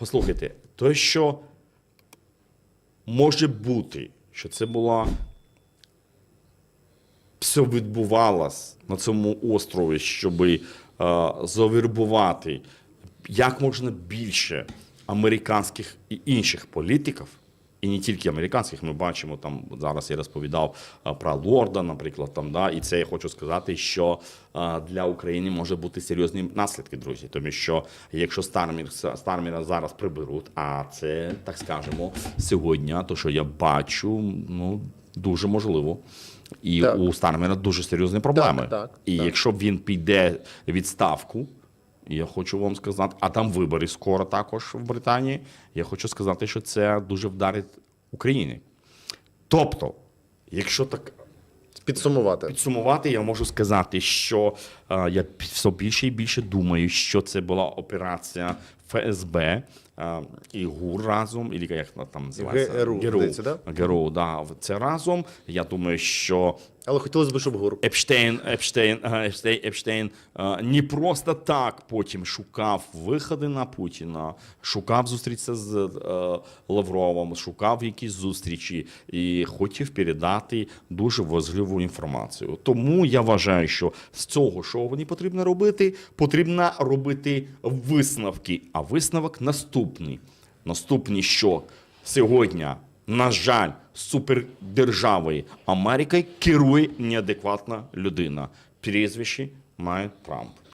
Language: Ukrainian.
Послухайте, то, що може бути, що це була все відбувалось на цьому острові, щоб е, завербувати як можна більше американських і інших політиків, і не тільки американських. Ми бачимо там зараз. Я розповідав про лорда, наприклад, там да, і це я хочу сказати, що для України може бути серйозні наслідки, друзі. Тому що якщо Стармір Старміра зараз приберуть, а це так скажемо сьогодні, то що я бачу, ну дуже можливо. І Так. у Стармера дуже серйозні проблеми. так, і так. якщо він піде відставку, я хочу вам сказати, а там вибори скоро також в Британії. Я хочу сказати, що це дуже вдарить Україні. Тобто, якщо так Підсумувати. підсумувати, я можу сказати, що е, я все більше і більше думаю, що це була операція ФСБ і ГУР разом, і як вона там називається? ГРУ, здається, да? ГРУ, да, це разом. Я думаю, що Але хотілося б, щоб гур. Епштейн, Епштейн, е, Епштейн, Епштейн е, не просто так потім шукав виходи на Путіна, шукав зустрітися з е, Лавровим, шукав якісь зустрічі і хотів передати дуже важливу інформацію. Тому я вважаю, що з цього, що мені потрібно робити, потрібно робити висновки. А висновок наступний. Наступний, що сьогодні на жаль, супердержавою Америки керує неадекватна людина. Прізвище має Трамп.